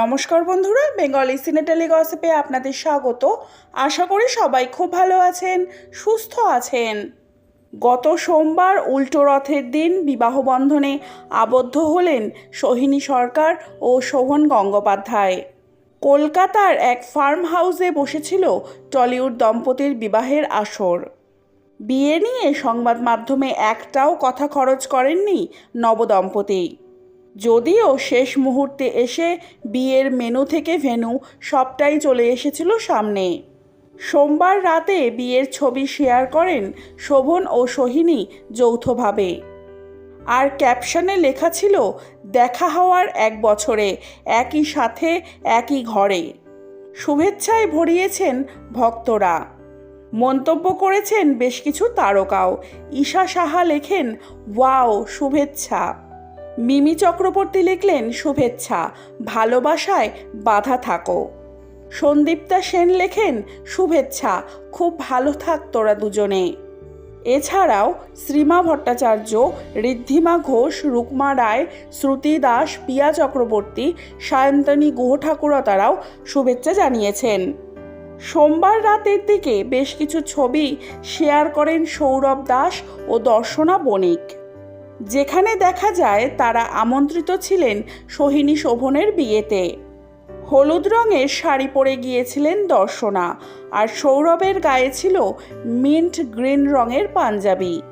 নমস্কার বন্ধুরা, বেঙ্গলি সিনেটালি গসিপে আপনাদের স্বাগত। আশা করি সবাই খুব ভালো আছেন, সুস্থ আছেন। গত সোমবার উল্টো রথের দিন বিবাহ বন্ধনে আবদ্ধ হলেন সোহিনী সরকার ও শোভন গঙ্গোপাধ্যায়। কলকাতার এক ফার্ম হাউসে বসেছিল টলিউড দম্পতির বিবাহের আসর। বিয়ে নিয়ে সংবাদ মাধ্যমে একটাও কথা খরচ করেননি নবদম্পতি। যদিও শেষ মুহূর্তে এসে বিয়ের মেনু থেকে ভেনু সবটাই চলে এসেছিল সামনে। সোমবার রাতে বিয়ের ছবি শেয়ার করেন শোভন ও সোহিনী যৌথভাবে। আর ক্যাপশনে লেখা ছিল, দেখা হওয়ার এক বছরে, একই সাথে, একই ঘরে। শুভেচ্ছায় ভরিয়েছেন ভক্তরা। মন্তব্য করেছেন বেশ কিছু তারকাও। ঈশা সাহা লেখেন, ওয়াও, শুভেচ্ছা। মিমি চক্রবর্তী লিখলেন, শুভেচ্ছা। ভালোবাসায় বাধা থাকো। সন্দীপ্তা সেন লেখেন, শুভেচ্ছা। খুব ভালো থাক তোরা দুজনে। এছাড়াও শ্রীমা ভট্টাচার্য, ঋদ্ধিমা ঘোষ, রুকমা রায়, শ্রুতি দাস, পিয়া চক্রবর্তী, সায়ন্তনী গুহ ঠাকুরতারাও শুভেচ্ছা জানিয়েছেন। সোমবার রাতের দিকে বেশ কিছু ছবি শেয়ার করেন সৌরভ দাস ও দর্শনা বণিক। যেখানে দেখা যায় তারা আমন্ত্রিত ছিলেন সোহিনী শোভনের বিয়েতে। হলুদ রঙের শাড়ি পরে গিয়েছিলেন দর্শনা, আর সৌরভের গায়ে ছিল মিন্ট গ্রিন রঙের পাঞ্জাবি।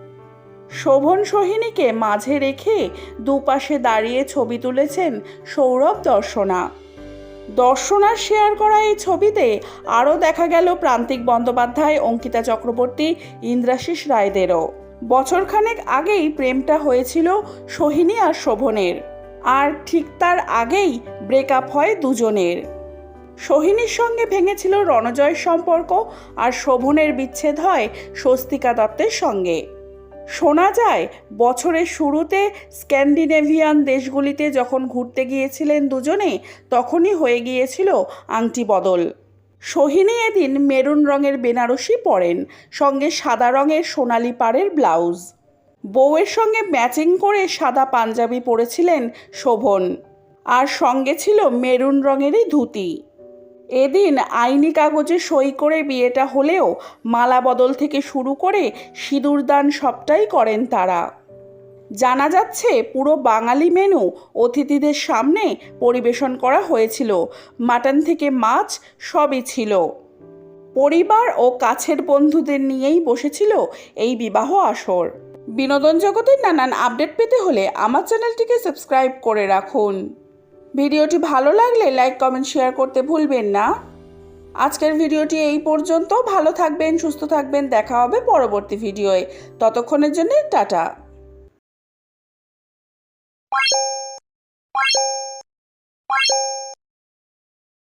শোভন সোহিনীকে মাঝে রেখে দুপাশে দাঁড়িয়ে ছবি তুলেছেন সৌরভ দর্শনা। দর্শনার শেয়ার করা এই ছবিতে আরও দেখা গেল প্রান্তিক বন্দ্যোপাধ্যায়, অঙ্কিতা চক্রবর্তী, ইন্দ্রাশিস রায়দেরও। বছরখানেক আগেই প্রেমটা হয়েছিল সোহিনী আর শোভনের। আর ঠিক তার আগেই ব্রেকআপ হয় দুজনের। সোহিনীর সঙ্গে ভেঙেছিল রণজয়ের সম্পর্ক আর শোভনের বিচ্ছেদ হয় স্বস্তিকা দত্তের সঙ্গে। শোনা যায়, বছরের শুরুতে স্ক্যান্ডিনেভিয়ান দেশগুলিতে যখন ঘুরতে গিয়েছিলেন দুজনে, তখনই হয়ে গিয়েছিল আংটি বদল। সোহিনী এদিন মেরুন রঙের বেনারসি পরেন, সঙ্গে সাদা রঙের সোনালি পাড়ের ব্লাউজ। বউয়ের সঙ্গে ম্যাচিং করে সাদা পাঞ্জাবি পরেছিলেন শোভন, আর সঙ্গে ছিল মেরুন রঙেরই ধুতি। এদিন আইনি কাগজে সই করে বিয়েটা হলেও মালা বদল থেকে শুরু করে সিঁদুরদান সবটাই করেন তারা। জানা যাচ্ছে পুরো বাঙালি মেনু অতিথিদের সামনে পরিবেশন করা হয়েছিল। মাটন থেকে মাছ সবই ছিল। পরিবার ও কাছের বন্ধুদের নিয়েই বসেছিল এই বিবাহ আসর। বিনোদন জগতের নানান আপডেট পেতে হলে আমার চ্যানেলটিকে সাবস্ক্রাইব করে রাখুন। ভিডিওটি ভালো লাগলে লাইক, কমেন্ট, শেয়ার করতে ভুলবেন না। আজকের ভিডিওটি এই পর্যন্ত। ভালো থাকবেন, সুস্থ থাকবেন। দেখা হবে পরবর্তী ভিডিওয়ে। ততক্ষণের জন্য টাটা।